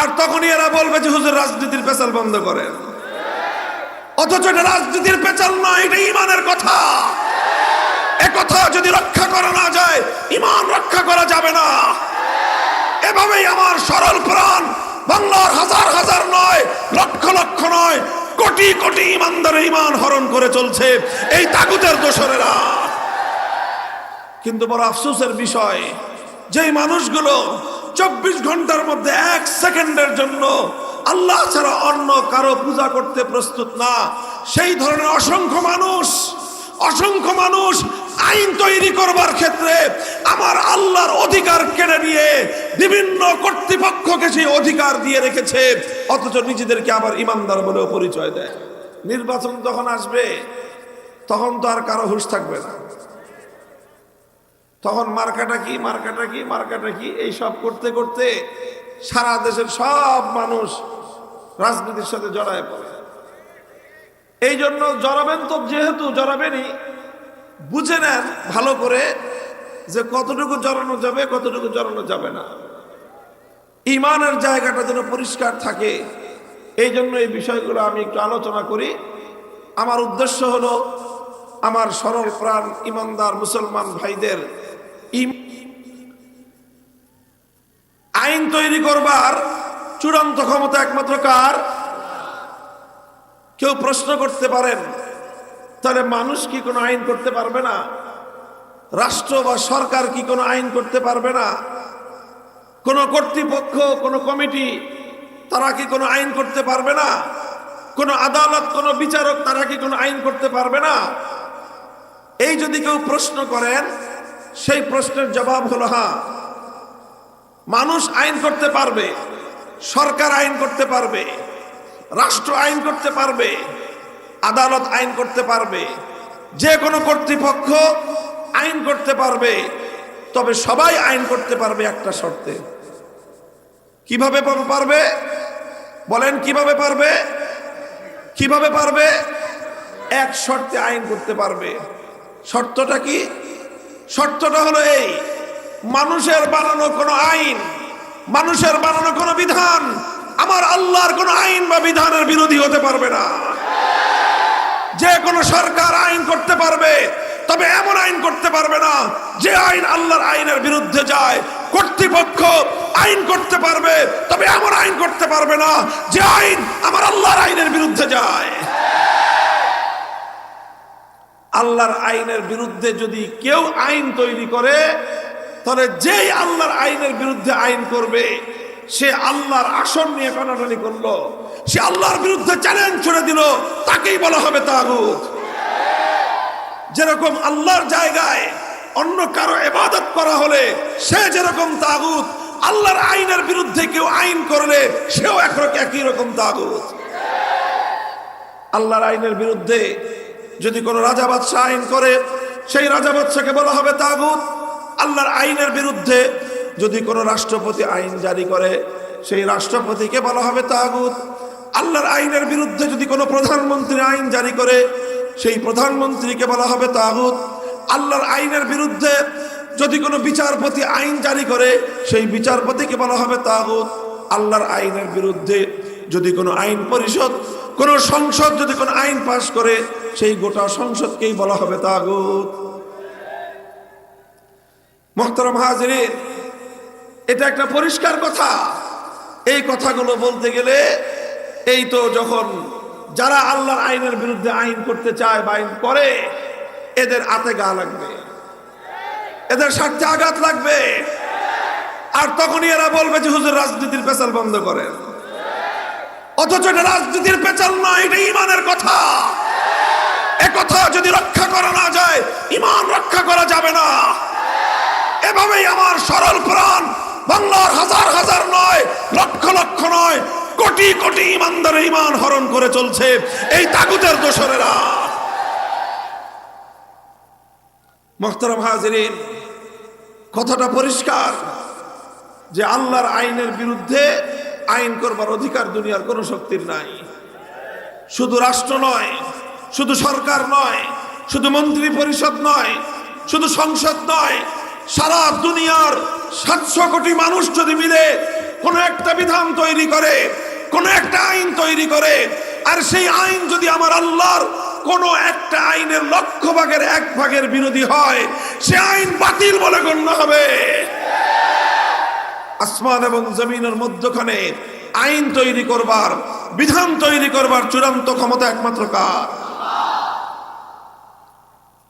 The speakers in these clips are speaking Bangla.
আর তখনই এরা বলবে যে হুজুর, রাজনীতির পেশাল বন্ধ করেন অথচ এটা রাজনীতির পেঁচাল নয় এটা ইমানের কথা। একথা যদি রক্ষা করা না যায়, ইমান রক্ষা করা যাবে না। এভাবেই আমার সরল প্রাণ বাংলার হাজার হাজার নয়, লক্ষ লক্ষ নয়, কোটি কোটি ইমানদার ইমান হরণ করে চলছে এই তাগুতের দোষরেরা কিন্তু বড় আফসোসের বিষয়, যেই মানুষগুলো চব্বিশ ঘণ্টার মধ্যে এক সেকেন্ডের জন্য আল্লাহ ছাড়া অন্য কারও পূজা করতে প্রস্তুত না। সেই ধরনের অসংখ্য মানুষ অসংখ্য মানুষ আইন তৈরি করবার ক্ষেত্রে আমার আল্লাহর অধিকার কেড়ে নিয়ে বিভিন্ন কর্তৃপক্ষকে সেই অধিকার দিয়ে রেখেছে, অথচ নিজেদেরকে আবার ইমানদার বলেও পরিচয় দেয়। নির্বাচন যখন আসবে, তখন তো আর কারও হুঁশ থাকবে না। তখন মার্কাটা কি মার্কাটা কি মার্কাটা কি? এই সব করতে করতে সারা দেশের সব মানুষ রাজনীতির সাথে জড়ায় পড়ে। এই জন্য জড়াবেন তো যেহেতু জড়াবেনই, বুঝে নেন ভালো করে যে কতটুকু জড়ানো যাবে, কতটুকু জড়ানো যাবে না। ইমানের জায়গাটা যেন পরিষ্কার থাকে, এই জন্য এই বিষয়গুলো আমি একটু আলোচনা করি। আমার উদ্দেশ্য হলো আমার সরল প্রাণ ইমানদার মুসলমান ভাইদের আইন তৈরি করবার চূড়ান্ত ক্ষমতা একমাত্র কার? কেউ প্রশ্ন করতে পারেন, তাহলে মানুষ কি কোনো আইন করতে পারবে না? রাষ্ট্র বা সরকার কি কোনো আইন করতে পারবে না? কোনো কর্তৃপক্ষ, কোনো কমিটি, তারা কি কোনো আইন করতে পারবে না? কোনো আদালত, কোনো বিচারক, তারা কি কোনো আইন করতে পারবে না? এই যদি কেউ প্রশ্ন করেন সেই প্রশ্নের জবাব হলো হ্যাঁ মানুষ আইন করতে পারবে, সরকার আইন করতে পারবে, রাষ্ট্র আইন করতে পারবে, আদালত আইন করতে পারবে, যে কোনো কর্তৃপক্ষ আইন করতে পারবে, তবে সবাই আইন করতে পারবে একটা শর্তে। কীভাবে পার- পারবে? বলেন, কীভাবে পারবে? কীভাবে পারবে? এক শর্তে আইন করতে পারবে। শর্তটা কি? শর্তটা হলো এই, মানুষের বানানো কোনো আইন, মানুষের বানানো কোনো বিধান, আমার আল্লাহর কোনো আইন বা বিধানের বিরোধী হতে পারবে না। যে কোনো সরকার আইন করতে পারবে, তবে এমন আইন করতে পারবে না, যে আইন আল্লাহর আইনের বিরুদ্ধে যায়। কর্তৃপক্ষ আইন করতে পারবে, তবে এমন আইন করতে পারবে না, যে আইন আমার আল্লাহর আইনের বিরুদ্ধে যায়। আল্লাহর আইনের বিরুদ্ধে যদি কেউ আইন তৈরি করে, তাহলে যেই আল্লাহর আইনের বিরুদ্ধে আইন করবে, সে আল্লাহর আসন নিয়ে টানাটানি করল, সে আল্লাহর বিরুদ্ধে চ্যালেঞ্জ ছুড়ে দিল, তাকেই বলা হবে তাগুত। যেরকম আল্লাহর জায়গায় অন্য কারও এবাদত করা হলে, সে যেরকম তাগুত, আল্লাহর আইনের বিরুদ্ধে কেউ আইন করলে, সেও একরকম একই রকম তাগুত। আল্লাহর আইনের বিরুদ্ধে যদি কোনো রাজা বাদশাহ আইন করে, সেই রাজা বাদশাকে বলা হবে তাগুত। আল্লাহর আইনের বিরুদ্ধে যদি কোনো রাষ্ট্রপতি আইন জারি করে, সেই রাষ্ট্রপতিকে বলা হবে তাগুত। আল্লাহর আইনের বিরুদ্ধে যদি কোনো প্রধানমন্ত্রী আইন জারি করে, সেই প্রধানমন্ত্রীকে বলা হবে তাগুত। আল্লাহর আইনের বিরুদ্ধে যদি কোনো বিচারপতি আইন জারি করে, সেই বিচারপতিকে বলা হবে তাগুত। আল্লাহর আইনের বিরুদ্ধে যদি কোনো আইন পরিষদ, কোনো সংসদ যদি কোনো আইন পাশ করে সেই গোটা সংসদকেই বলা হবে তাগুত। মোহতারাম হাজিরিন, এটা একটা পরিষ্কার কথা। এই কথাগুলো বলতে গেলে এই তো যখন যারা আল্লাহর আইনের বিরুদ্ধে আইন করতে চায় বা আইন করে, এদের আতে গা লাগবে। এদের স্বার্থে আঘাত লাগবে। আর তখনই এরা বলবে যে হুজুর রাজনীতির পেশাল বন্ধ করেন। অথচ এটা রাজনীতির পেঁচাল নয়, এটা ইমানের কথা। এ কথা যদি রক্ষা করা না যায়, ইমান রক্ষা করা যাবে না। এভাবেই আমার সরল প্রাণ বাংলার হাজার হাজার নয়, লক্ষ লক্ষ নয়, কোটি কোটি ইমানদার ইমান হরণ করে চলছে এই তাগুতের দোসরেরা। মোহতারাম হাজিরিন, কথাটা পরিষ্কার যে আল্লাহর আইনের বিরুদ্ধে আইন করবার অধিকার দুনিয়ার কোনো শক্তির নাই। শুধু রাষ্ট্র নয় শুধু সরকার নয়, শুধু মন্ত্রী পরিষদ নয়, শুধু সংসদ নয়, সারা দুনিয়ার সাতশো কোটি মানুষ যদি মিলে কোনো একটা বিধান তৈরি করে, কোনো একটা আইন তৈরি করে, আর সেই আইন যদি আমার আল্লাহর কোন একটা আইনের লক্ষ ভাগের এক ভাগের বিরোধী হয়, সে আইন বাতিল বলে গণ্য হবে। আসমান এবং জমিনের মধ্যখানে আইন তৈরি করবার, বিধান তৈরি করবার চূড়ান্ত ক্ষমতা একমাত্র কার?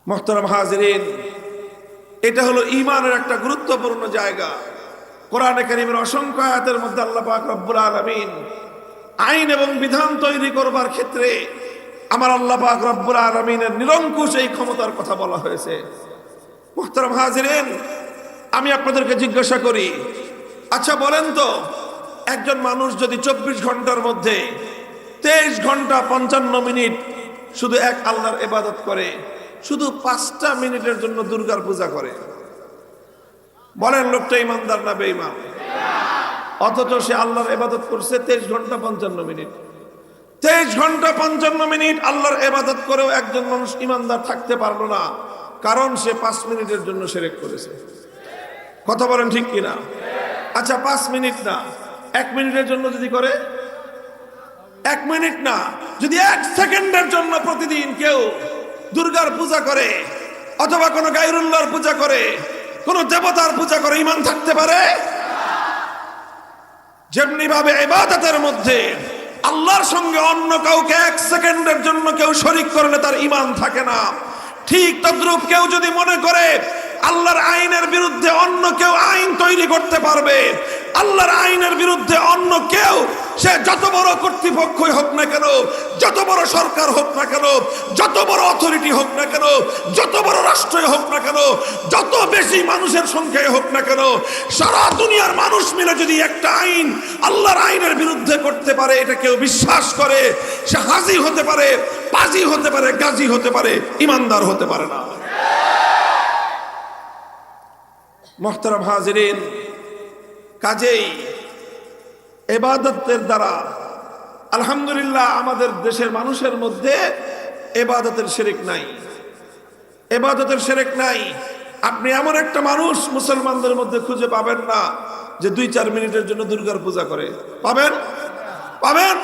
মোহতারাম হাজরিন, এটা হলো ইমানের একটা গুরুত্বপূর্ণ জায়গা। কোরআনে কারিমের অসংখ্য আয়াতের মধ্যে আল্লাহ পাক রব্বুল আলামিন আইন এবং বিধান তৈরি করবার ক্ষেত্রে আমার আল্লাহ পাক রব্বুল আলামিনের নিরঙ্কুশ এই ক্ষমতার কথা বলা হয়েছে। মোহতারাম হাজরিন, আমি আপনাদেরকে জিজ্ঞাসা করি আচ্ছা বলেন তো, একজন মানুষ যদি চব্বিশ ঘণ্টার মধ্যে তেইশ ঘণ্টা পঞ্চান্ন মিনিট শুধু এক আল্লাহর এবাদত করে শুধু পাঁচটা মিনিটের জন্য দুর্গার পূজা করে। বলেন, লোকটা ইমানদার না বেঈমান? অথচ সে আল্লাহর এবাদত করছে তেইশ ঘণ্টা পঞ্চান্ন মিনিট। তেইশ ঘণ্টা পঞ্চান্ন মিনিট আল্লাহর এবাদত করেও একজন মানুষ ইমানদার থাকতে পারল না, কারণ সে পাঁচ মিনিটের জন্য সেরেক করেছে। কথা বলেন ঠিক কিনা? আচ্ছা পাঁচ মিনিট না। এক মিনিটের জন্য যদি করে? এক মিনিট না। যদি এক সেকেন্ডের জন্য প্রতিদিন কেউ দুর্গার পূজা করে, অথবা কোনো গাইরুল্লাহর পূজা করে, কোন দেবতার পূজা করে ইমান থাকতে পারে? যেমনি ভাবে ইবাদতের মধ্যে আল্লাহর সঙ্গে অন্য কাউকে এক সেকেন্ডের জন্য কেউ শরিক করলে তার ইমান থাকে না। ঠিক তদ্রূপ কেউ যদি মনে করে, আল্লাহর আইনের বিরুদ্ধে অন্য কেউ আইন তৈরি করতে পারবে আল্লাহর আইনের বিরুদ্ধে অন্য কেউ, সে যত বড় কর্তৃপক্ষই হোক না কেন, যত বড় সরকার হোক না কেন, যত বড় অথরিটি হোক না কেন, যত বড় রাষ্ট্রই হোক না কেন, যত বেশি মানুষের সংখ্যায় হোক না কেন, সারা দুনিয়ার মানুষ মিলে যদি একটা আইন আল্লাহর আইনের বিরুদ্ধে করতে পারে, এটা কেউ বিশ্বাস করে, সে হাজি হতে পারে, পাজি হতে পারে, গাজী হতে পারে, ইমানদার হতে পারে না। মোহতারাম হাজিরিন কাজেই এবাদতের দ্বারা আলহামদুলিল্লাহ আমাদের দেশের মানুষের মধ্যে এবাদতের শেরেক নাই। এবাদতের শেরেক নাই। আপনি এমন একটা মানুষ মুসলমানদের মধ্যে খুঁজে পাবেন না যে দুই চার মিনিটের জন্য দুর্গার পূজা করে। পাবেন? পাবেন?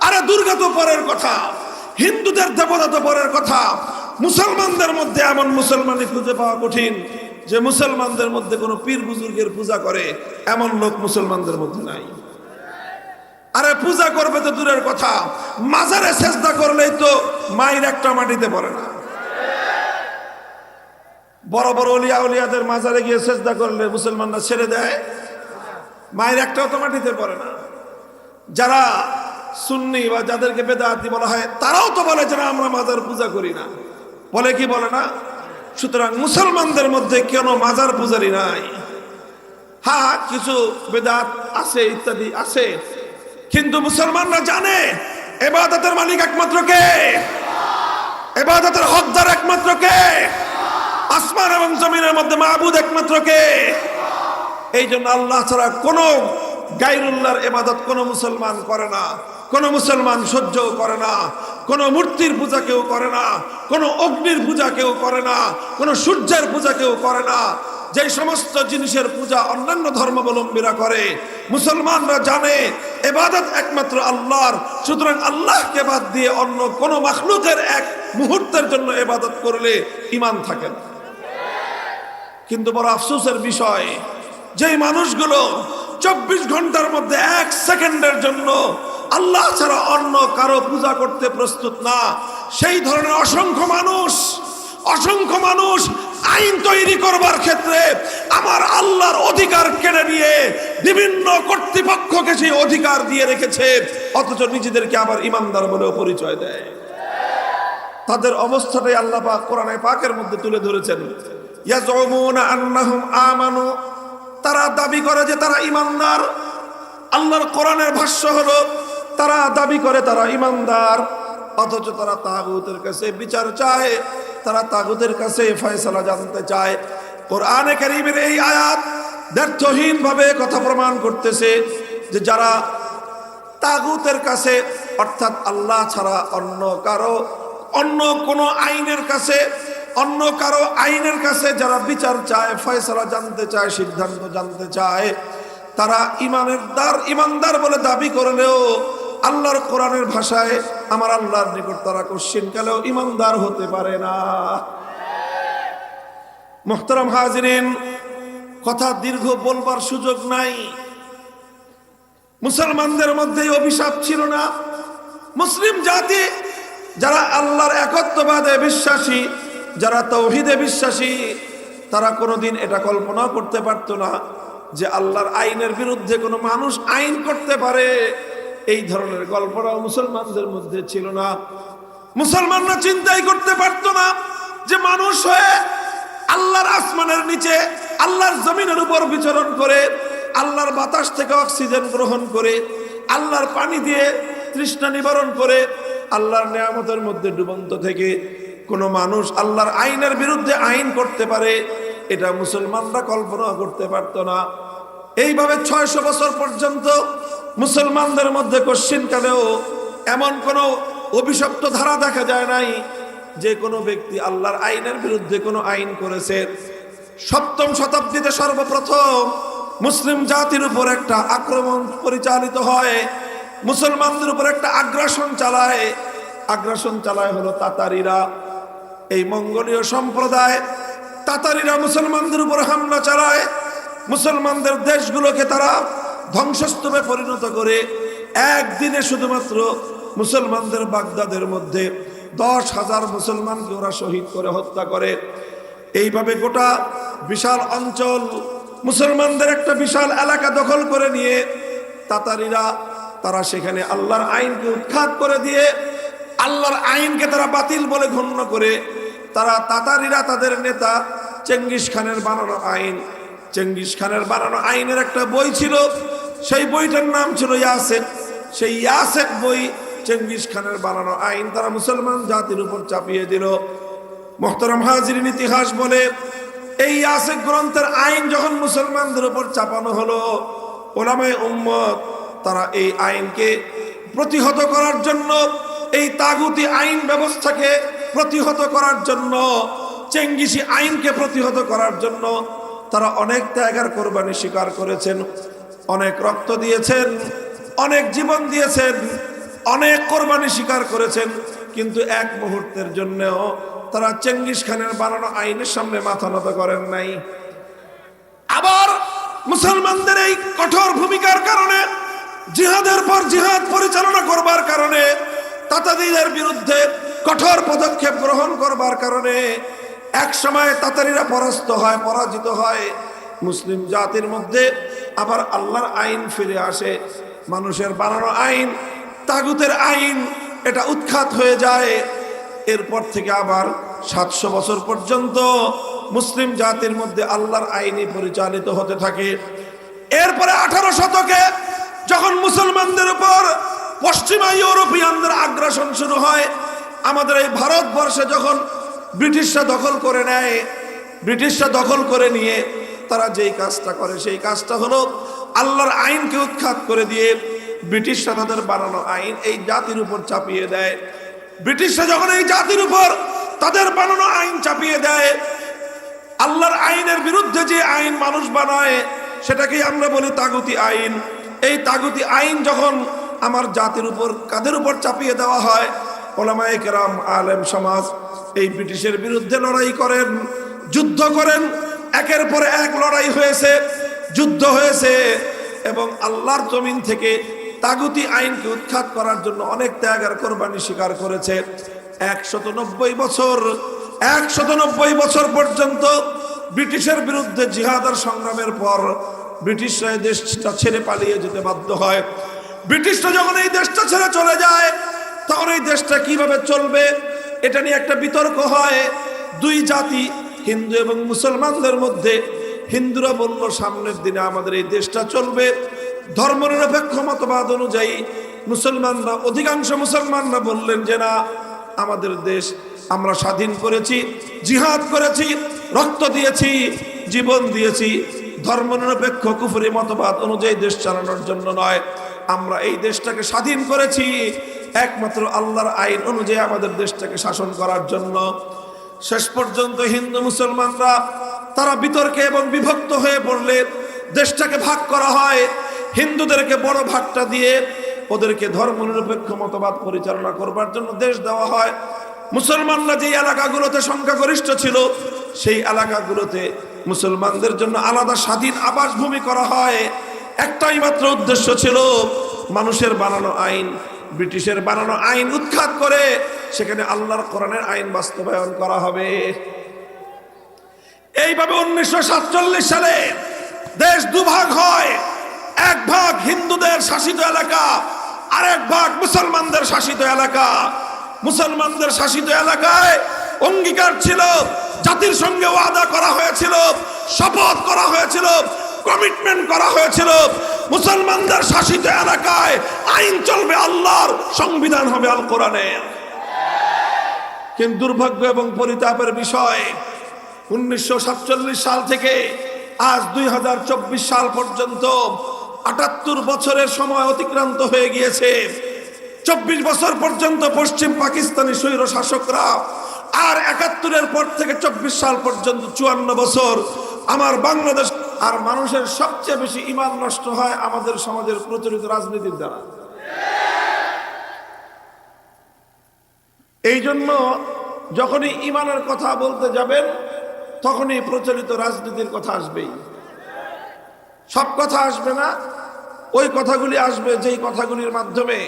আরে দুর্গা তো পরের কথা। হিন্দুদের দেবতা তো পরের কথা। মুসলমানদের মধ্যে এমন মুসলমানই খুঁজে পাওয়া কঠিন। যে মুসলমানদের মধ্যে কোনো পীর বুজুর্গের পূজা করে, এমন লোক মুসলমানদের মধ্যে নাই। আরে পূজা করবে তো দূরের কথা, মাজারে চেষ্টা করলেই তো মায়ের একটা মাটিতে পড়ে না। বড় বড় অলিয়া উলিয়াদের মাজারে গিয়ে চেষ্টা করলে মুসলমানরা ছেড়ে দেয়, মায়ের একটাও তো মাটিতে পড়ে না। যারা সুন্নি বা যাদেরকে বেদাতি বলা হয়, তারাও তো বলে যে আমরা মাজার পূজা করি না। বলে কি বলে না? সুতরাং মুসলমানদের মধ্যে কেন মাজার পূজারি নাই? হ্যাঁ কিছু বেদাত আছে, ইত্যাদি আছে। কিন্তু মুসলমানরা জানে, এবাদতের মালিক একমাত্র কে? এবাদতের হকদার একমাত্র কে? আসমান এবং জমিনের মধ্যে মাহবুদ একমাত্র কে? এই জন্য আল্লাহ ছাড়া কোনো গাইরুল্লাহর এবাদত কোনো মুসলমান করে না। কোনো মুসলমান সহ্য করে না, কোনো মূর্তির পূজা কেউ করে না, কোনো অগ্নির পূজা কেউ করে না, কোনো সূর্যের পূজা কেউ করে না। যে সমস্ত জিনিসের পূজা অন্যান্য ধর্মাবলম্বীরা করে, মুসলমানরা জানে, এবাদত একমাত্র আল্লাহর। সুতরাং আল্লাহকে বাদ দিয়ে অন্য কোনো মাখলুকের এক মুহূর্তের জন্য এবাদত করলে ইমান থাকে না। কিন্তু বড় আফসোসের বিষয়, যেই মানুষগুলো চব্বিশ ঘণ্টার মধ্যে এক সেকেন্ডের জন্য আল্লাহ ছাড়া অন্য কারও পূজা করতে প্রস্তুত না। সেই ধরনের অসংখ্য মানুষ অসংখ্য মানুষ আইন তৈরি করবার ক্ষেত্রে আমার আল্লাহর অধিকার কেড়ে নিয়ে বিভিন্ন কর্তৃপক্ষকে সেই অধিকার দিয়ে রেখেছে, অথচ নিজেদেরকে আবার ইমানদার বলেও পরিচয় দেয়। তাদের অবস্থাটাই আল্লাহ পাক কোরআনে পাকের মধ্যে তুলে ধরেছেন। আমানু। তারা দাবি করে যে তারা ইমানদার। আল্লাহর কোরআনের ভাষ্য হলো তারা দাবি করে, তারা ইমানদার। অথচ তারা তাগুতের কাছে বিচার চায়, তারা তাগুতের কাছে ফয়সালা জানতে চায়। কোরআনে কারীমের এই আয়াত ব্যর্থহীন ভাবে কথা প্রমাণ করতেছে যে যারা তাগুতের কাছে, অর্থাৎ আল্লাহ ছাড়া অন্য কারও, অন্য কোনো আইনের কাছে, অন্য কারও আইনের কাছে যারা বিচার চায়, ফয়সলা জানতে চায়, সিদ্ধান্ত জানতে চায়, তারা ইমানের দ্বার ইমানদার বলে দাবি করলেও আল্লাহর কোরআনের ভাষায় আমার আল্লাহর নিকট তারা কোশ্চিন কালেও ইমানদার হতে পারে না। মোহতারাম হাজরিন, কথা দীর্ঘ বলবার সুযোগ নাই। মুসলমানদের মধ্যে অভিশাপ ছিল না। মুসলিম জাতি যারা আল্লাহর একত্ববাদে বিশ্বাসী, যারা তৌহিদে বিশ্বাসী, তারা কোনোদিন এটা কল্পনা করতে পারতো না যে আল্লাহর আইনের বিরুদ্ধে কোনো মানুষ আইন করতে পারে। এই ধরনের গল্পটাও মুসলমানদের মধ্যে ছিল না। মুসলমানরা চিন্তাই করতে পারতো না যে মানুষ হয়ে আল্লাহর আসমানের নিচে, আল্লাহর জমিনের উপর বিচরণ করে, আল্লাহর বাতাস থেকে অক্সিজেন গ্রহণ করে, আল্লাহর পানি দিয়ে তৃষ্ণা নিবারণ করে, আল্লাহর নিয়ামতের মধ্যে ডুবন্ত থেকে কোনো মানুষ আল্লাহর আইনের বিরুদ্ধে আইন করতে পারে, এটা মুসলমানরা কল্পনা করতে পারতো না। এইভাবে ছয়শো বছর পর্যন্ত মুসলমানদের মধ্যে কশ্চিনকালেও এমন কোনো অভিশপ্ত ধারা দেখা যায় নাই যে কোনো ব্যক্তি আল্লাহর আইনের বিরুদ্ধে কোনো আইন করেছে। সপ্তম শতাব্দীতে সর্বপ্রথম মুসলিম জাতির উপর একটা আক্রমণ পরিচালিত হয়। মুসলমানদের উপর একটা আগ্রাসন চালায়। আগ্রাসন চালায় হলো তাতারিরা। এই মঙ্গোলীয় সম্প্রদায় তাতারিরা মুসলমানদের উপর হামলা চালায়। মুসলমানদের দেশগুলোকে তারা ধ্বংসস্তূপে পরিণত করে একদিনে শুধুমাত্র মুসলমানদের বাগদাদের মধ্যে দশ হাজার মুসলমানকে ওরা শহীদ করে হত্যা করে। এইভাবে গোটা বিশাল অঞ্চল মুসলমানদের একটা বিশাল এলাকা দখল করে নিয়ে তাতারিরা তারা সেখানে আল্লাহর আইনকে উৎখাত করে দিয়ে আল্লাহর আইনকে তারা বাতিল বলে গণ্য করে তারা তাতারিরা তাদের নেতা চেঙ্গিস খানের বানানো আইন। চেঙ্গিস খানের বানানো আইনের একটা বই ছিল সেই বইটার নাম ছিল ইয়াসেক সেই ইয়াসেক বই চেঙ্গিস খানের বানানো আইন তারা মুসলমান জাতির উপর চাপিয়ে দিল। মোহতরম হাজিরিন ইতিহাস বলে, এই ইয়াসেক গ্রন্থের আইন যখন মুসলমানদের উপর চাপানো হলো, ওলামায় উম্মত তারা এই আইনকে প্রতিহত করার জন্য, এই তাগুতি আইন ব্যবস্থাকে প্রতিহত করার জন্য, চেঙ্গিসি আইনকে প্রতিহত করার জন্য তারা অনেক ত্যাগার কোরবানি স্বীকার করেছেন। অনেক রক্ত দিয়েছেন, অনেক জীবন দিয়েছেন, অনেক কোরবানি স্বীকার করেছেন, কিন্তু এক মুহূর্তের জন্যও তারা চেঙ্গিস খানের বানানো আইনের সামনে মাথা নত করেন নাই। আবার মুসলমানদের এই কঠোর ভূমিকার কারণে, জিহাদের পর জিহাদ পরিচালনা করবার কারণে তাতাদিদের বিরুদ্ধে কঠোর পদক্ষেপ গ্রহণ করবার কারণে এক সময় তাতারিরা পরাস্ত হয়, পরাজিত হয়। মুসলিম জাতির মধ্যে আবার আল্লাহর আইন ফিরে আসে, মানুষের বানানো আইন, তাগুতের আইন, এটা উৎখাত হয়ে যায়। এরপর থেকে আবার সাতশো বছর পর্যন্ত মুসলিম জাতির মধ্যে আল্লাহর আইনই পরিচালিত হতে থাকে। এরপরে আঠারো শতকে যখন মুসলমানদের উপর পশ্চিমা ইউরোপিয়ানদের আগ্রাসন শুরু হয়, আমাদের এই ভারতবর্ষে যখন ব্রিটিশরা দখল করে নেয়, ব্রিটিশরা দখল করে নিয়ে তারা যেই কাজটা করে, সেই কাজটা হলো আল্লাহর আইনকে উৎখাত করে দিয়ে ব্রিটিশরা তাদের বানানো আইন এই জাতির উপর চাপিয়ে দেয়। ব্রিটিশরা যখন এই জাতির উপর তাদের বানানো আইন চাপিয়ে দেয়, আল্লাহর আইনের বিরুদ্ধে যে আইন মানুষ বানায়, সেটাকেই আমরা বলি তাগুতি আইন। এই তাগুতি আইন যখন আমার জাতির উপর, কাদের উপর চাপিয়ে দেওয়া হয়? ওলামায়ে কেরাম, আলেম সমাজ এই ব্রিটিশের বিরুদ্ধে লড়াই করেন, যুদ্ধ করেন একের পর এক লড়াই হয়েছে, যুদ্ধ হয়েছে, এবং আল্লাহর জমিন থেকে তাগুতি আইনকে উৎখাত করার জন্য অনেক ত্যাগ আর কোরবানি স্বীকার করেছে। একশত নব্বই বছর একশত নব্বই বছর পর্যন্ত ব্রিটিশের বিরুদ্ধে জিহাদার সংগ্রামের পর ব্রিটিশরা এই দেশটা ছেড়ে পালিয়ে যেতে বাধ্য হয়। ব্রিটিশরা যখন এই দেশটা ছেড়ে চলে যায়, তখন এই দেশটা কীভাবে চলবে, এটা নিয়ে একটা বিতর্ক হয়। দুই জাতি হিন্দু এবং মুসলমানদের মধ্যে হিন্দুরা বলল, সামনের দিনে আমাদের এই দেশটা চলবে। ধর্মনিরপেক্ষ মতবাদ অনুযায়ী মুসলমানরা, অধিকাংশ মুসলমানরা বললেন যে না, আমাদের দেশ আমরা স্বাধীন করেছি, জিহাদ করেছি, রক্ত দিয়েছি, জীবন দিয়েছি। ধর্মনিরপেক্ষ কুফুরি মতবাদ অনুযায়ী দেশ চালানোর জন্য নয়, আমরা এই দেশটাকে স্বাধীন করেছি। একমাত্র আল্লাহর আইন অনুযায়ী আমাদের দেশটাকে শাসন করার জন্য শেষ পর্যন্ত হিন্দু মুসলমানরা তারা বিতর্কে এবং বিভক্ত হয়ে পড়লে দেশটাকে ভাগ করা হয়। হিন্দুদেরকে বড় ভাগটা দিয়ে ওদেরকে ধর্ম নিরপেক্ষ মতবাদ পরিচালনা করবার জন্য দেশ দেওয়া হয়। মুসলমানরা যে এলাকাগুলোতে সংখ্যাগরিষ্ঠ ছিল, সেই এলাকাগুলোতে মুসলমানদের জন্য আলাদা স্বাধীন আবাসভূমি করা হয়। একটাই মাত্র উদ্দেশ্য ছিল মানুষের বানানো আইন। ব্রিটিশের বানানো আইন উৎখাত করে সেখানে আল্লাহর কোরআনের আইন বাস্তবায়ন করা হবে। এইভাবে উনিশশো সাতচল্লিশ সালে দেশ দুভাগ হয়। এক ভাগ হিন্দুদের শাসিত এলাকা আর এক ভাগ মুসলমানদের শাসিত এলাকা। মুসলমানদের শাসিত এলাকায় অঙ্গীকার ছিল, জাতির সঙ্গে ওয়াদা করা হয়েছিল, শপথ করা হয়েছিল কমিটমেন্ট করা হয়েছিল। মুসলমানদের শাসিত এলাকায় আইন চলবে আল্লাহর, সংবিধান হবে আল কোরআনের কিন্তু দুর্ভাগ্য এবং পরিতাপের বিষয়, উনিশশো সাতচল্লিশ সাল থেকে আজ দুই হাজার চব্বিশ সাল পর্যন্ত আটাত্তর বছরের সময় অতিক্রান্ত হয়ে গিয়েছে। চব্বিশ বছর পর্যন্ত পশ্চিম পাকিস্তানি স্বৈর শাসকরা আর একাত্তরের পর থেকে চব্বিশ সাল পর্যন্ত চুয়ান্ন বছর আমার বাংলাদেশ আর মানুষের সবচেয়ে বেশি ইমান নষ্ট হয় আমাদের সমাজের প্রচলিত রাজনীতির দ্বারা। এই জন্য যখনই ইমানের কথা বলতে যাবেন, তখনই প্রচলিত রাজনীতির কথা আসবেই। সব কথা আসবে না, ওই কথাগুলি আসবে যেই কথাগুলির মাধ্যমে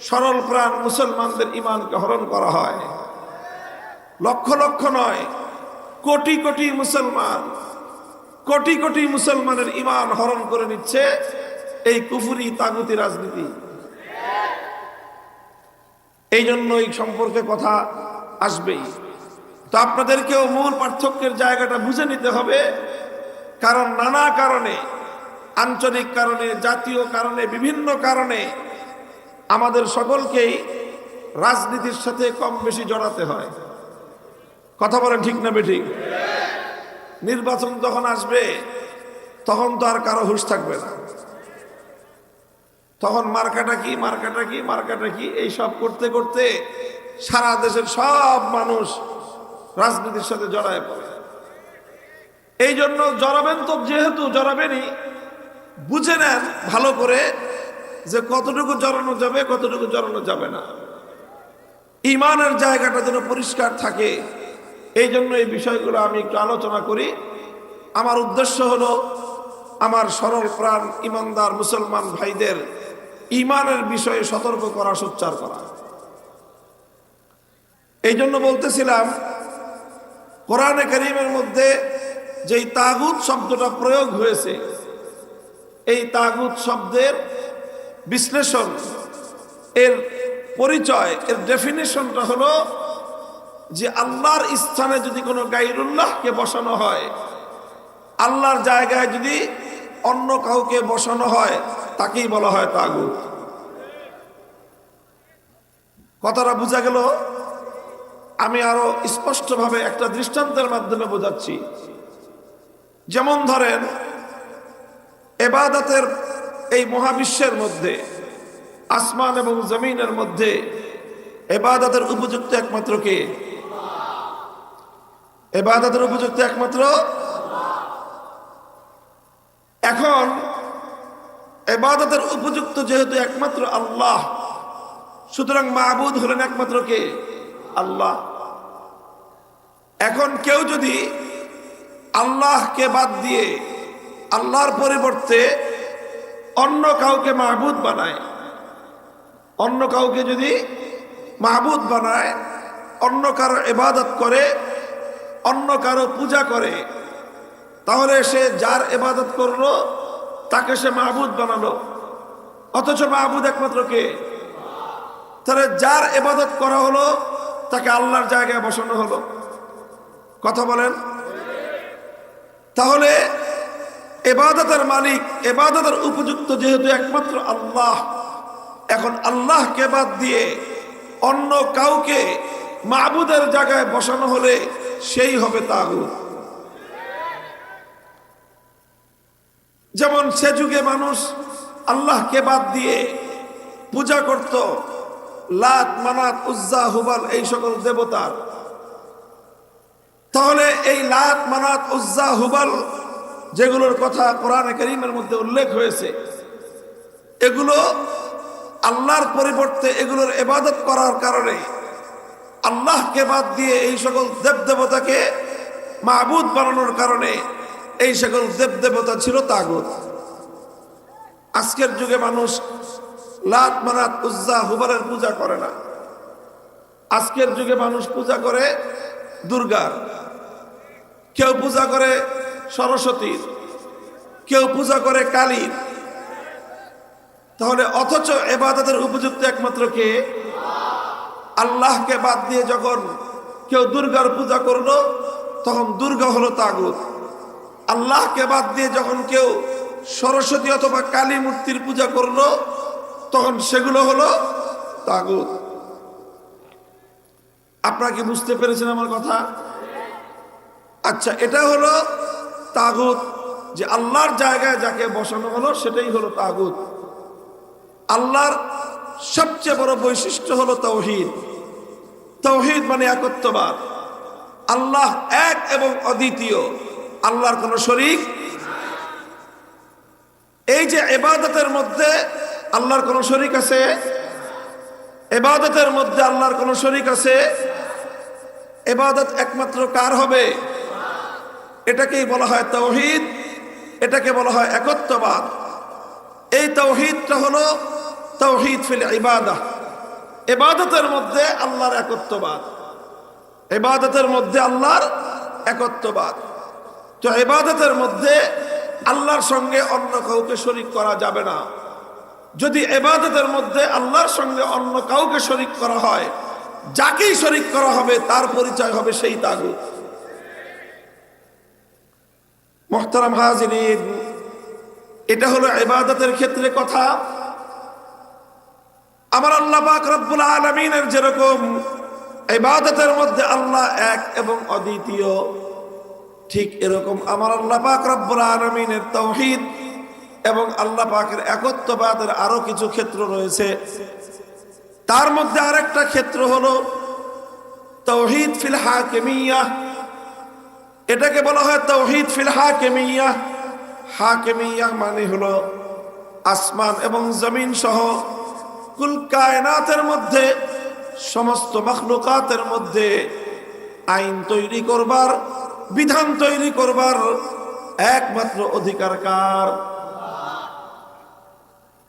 সরল প্রাণ মুসলমানদের ইমানকে হরণ করা হয়। লক্ষ লক্ষ নয়, কোটি কোটি মুসলমান কোটি কোটি মুসলমানের ইমান হরণ করে নিচ্ছে এই কুফুরি তাগুতি রাজনীতি। এই জন্য এই সম্পর্কে কথা আসবেই। তো আপনাদেরকেও মূল পার্থক্যের জায়গাটা বুঝে নিতে হবে, কারণ নানা কারণে, আঞ্চলিক কারণে, জাতীয় কারণে, বিভিন্ন কারণে আমাদের সকলকেই রাজনীতির সাথে কম বেশি জড়াতে হয়। কথা বলেন ঠিক না বেঠিক? নির্বাচন যখন আসবে, তখন তো আর কারও হুশ থাকবে না। তখন মার্কাটা কি মার্কাটা কি মার্কাটা কি, এই সব করতে করতে সারা দেশের সব মানুষ রাজনীতির সাথে জড়ায় পড়ে। এই জন্য জড়াবেন তো যেহেতু জড়াবেনই, বুঝে নেন ভালো করে যে কতটুকু জড়ানো যাবে, কতটুকু জড়ানো যাবে না। ইমানের জায়গাটা যেন পরিষ্কার থাকে এই জন্য এই বিষয়গুলো আমি একটু আলোচনা করি। আমার উদ্দেশ্য হলো, আমার সরল প্রাণ ইমানদার মুসলমান ভাইদের ইমানের বিষয়ে সতর্ক করা, সোচ্চার করা। এই জন্য বলতেছিলাম, কোরআনে করিমের মধ্যে যেই তাগুত শব্দটা প্রয়োগ হয়েছে, এই তাগুত শব্দের বিশ্লেষণ, এর পরিচয়, এর ডেফিনেশনটা হলো যে আল্লাহর স্থানে যদি কোনো গাইরুল্লাহকে বসানো হয়, আল্লাহর জায়গায় যদি অন্য কাউকে বসানো হয়, তাকেই বলা হয় তাগুত। কথাটা বোঝা গেল? আমি আরও স্পষ্টভাবে একটা দৃষ্টান্তের মাধ্যমে বোঝাচ্ছি। যেমন ধরেন, এবাদতের এই মহাবিশ্বের মধ্যে, আসমান এবং জমিনের মধ্যে এবাদতের উপযুক্ত একমাত্র কে? এবাদতের উপযুক্ত একমাত্র এখন এবাদতের উপযুক্ত যেহেতু একমাত্র আল্লাহ, সুতরাং মাহবুদ হলেন একমাত্র কে? আল্লাহ। এখন কেউ যদি আল্লাহকে বাদ দিয়ে আল্লাহর পরিবর্তে অন্য কাউকে মাহবুদ বানায়, অন্য কাউকে যদি মাহবুদ বানায়, অন্য কারও এবাদত করে অন্য কারও পূজা করে, তাহলে সে যার এবাদত করল, তাকে সে মাহবুদ বানালো। অথচ মাহবুদ একমাত্র কে? তাহলে যার এবাদত করা হলো, তাকে আল্লাহর জায়গায় বসানো হলো। কথা বলেন? তাহলে এবাদতের মালিক এবাদতের উপযুক্ত যেহেতু একমাত্র আল্লাহ, এখন আল্লাহকে বাদ দিয়ে অন্য কাউকে মাহবুদের জায়গায় বসানো হলে সেই হবে তাগুত। যেমন সে যুগে মানুষ আল্লাহকে বাদ দিয়ে পূজা করত, লাত, মানাত, উজ্জা, হুবাল, এই সকল দেবতার। তাহলে এই লাত, মানাত, উজ্জা, হুবাল যেগুলোর কথা কোরআনে করিমের মধ্যে উল্লেখ হয়েছে, এগুলো আল্লাহর পরিবর্তে এগুলোর এবাদত করার কারণে আল্লাহকে বাদ দিয়ে এই সকল দেবদেবতাকে মাহবুদ বানানোর কারণে এই সকল দেবদেবতা ছিল তাগুত। আজকের যুগে মানুষ লাত মানাত উজ্জা হুবারের পূজা করে না। আজকের যুগে মানুষ পূজা করে দুর্গার। কেউ পূজা করে সরস্বতীর। কেউ পূজা করে কালীর। তাহলে অথচ এবাদতের উপযুক্ত একমাত্র কে? আল্লাহকে বাদ দিয়ে যখন কেউ দুর্গার পূজা করল, তখন দুর্গা হলো তাগুত। আল্লাহকে বাদ দিয়ে যখন কেউ সরস্বতী অথবা কালী মূর্তির পূজা করল, তখন সেগুলো হলো তাগুত। আপনারা কি বুঝতে পেরেছেন আমার কথা? আচ্ছা এটা হলো তাগুত। যে আল্লাহর জায়গায় যাকে বসানো হলো, সেটাই হলো তাগুত। আল্লাহর সবচেয়ে বড় বৈশিষ্ট্য হলো তৌহিদ। তৌহিদ মানে একত্ববাদ। আল্লাহ এক এবং অদ্বিতীয়। আল্লাহর কোন শরিক এই যে এবাদতের মধ্যে আল্লাহর কোন শরিক আছে? এবাদতের মধ্যে আল্লাহর কোন শরিক আছে? এবাদত একমাত্র কার হবে? এটাকেই বলা হয় তৌহিদ। এটাকে বলা হয় একত্ববাদ। এই তৌহিদটা হলো তৌহিদ ফিল ইবাদা। এবাদতের মধ্যে আল্লাহর একত্ববাদ। এবাদতের মধ্যে আল্লাহর একত্ববাদ। তো এবাদতের মধ্যে আল্লাহর সঙ্গে অন্য কাউকে শরিক করা যাবে না। যদি এবাদতের মধ্যে আল্লাহর সঙ্গে অন্য কাউকে শরিক করা হয়, যাকেই শরিক করা হবে, তার পরিচয় হবে সেই তাগুত। মোহতারাম হাজির এটা হলো এবাদতের ক্ষেত্রে কথা। আমার আল্লাহ পাক রব্বুল আলমিনের যেরকম এবাদতের মধ্যে আল্লাহ এক এবং অদ্বিতীয়, ঠিক এরকম আমার আল্লাহ পাক রব্বুল আলমিনের তৌহিদ এবং আল্লাহ পাকের একত্ববাদের আরও কিছু ক্ষেত্র রয়েছে। তার মধ্যে আরেকটা ক্ষেত্র হলো তৌহিদ ফিল হাকিমিয়া। এটাকে বলা হয় তৌহিদ ফিল হাকিমিয়া। হাকিমিয়া মানে হলো আসমান এবং জমিন সহ কুল কায়নাতের মধ্যে, সমস্ত মখলুকাতের মধ্যে আইন তৈরি করবার, বিধান তৈরি করবার একমাত্র অধিকার কার?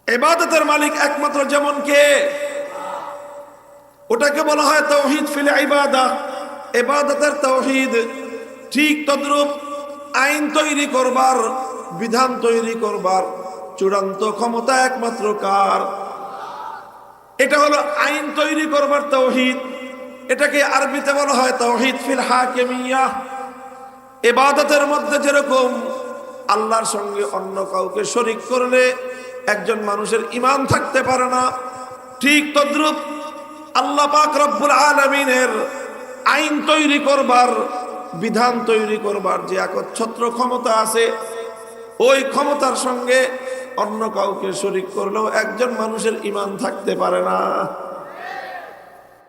এবাদতের মালিক একমাত্র যেমন কে? ওটাকে বলা হয় তৌহিদ ফিল ইবাদা। এবাদতের তৌহিদ ঠিক তদ্রূপ আইন তৈরি করবার, বিধান তৈরি করবার চূড়ান্ত ক্ষমতা একমাত্র কার? এটা হলো আইন তৈরি করবার তৌহিদ। এটাকে আরবিতে বলা হয় তৌহিদ ফিল হাকিমিয়া। এবাদতের মধ্যে যেরকম আল্লাহর সঙ্গে অন্য কাউকে শরিক করলে একজন মানুষের ইমান থাকতে পারে না, ঠিক তদ্রুপ আল্লাহ পাক রব্বুল আলমিনের আইন তৈরি করবার, বিধান তৈরি করবার যে একচ্ছত্র ক্ষমতা আছে ওই ক্ষমতার সঙ্গে অন্য কাউকে শরিক করলেও একজন মানুষের ইমান থাকতে পারে না।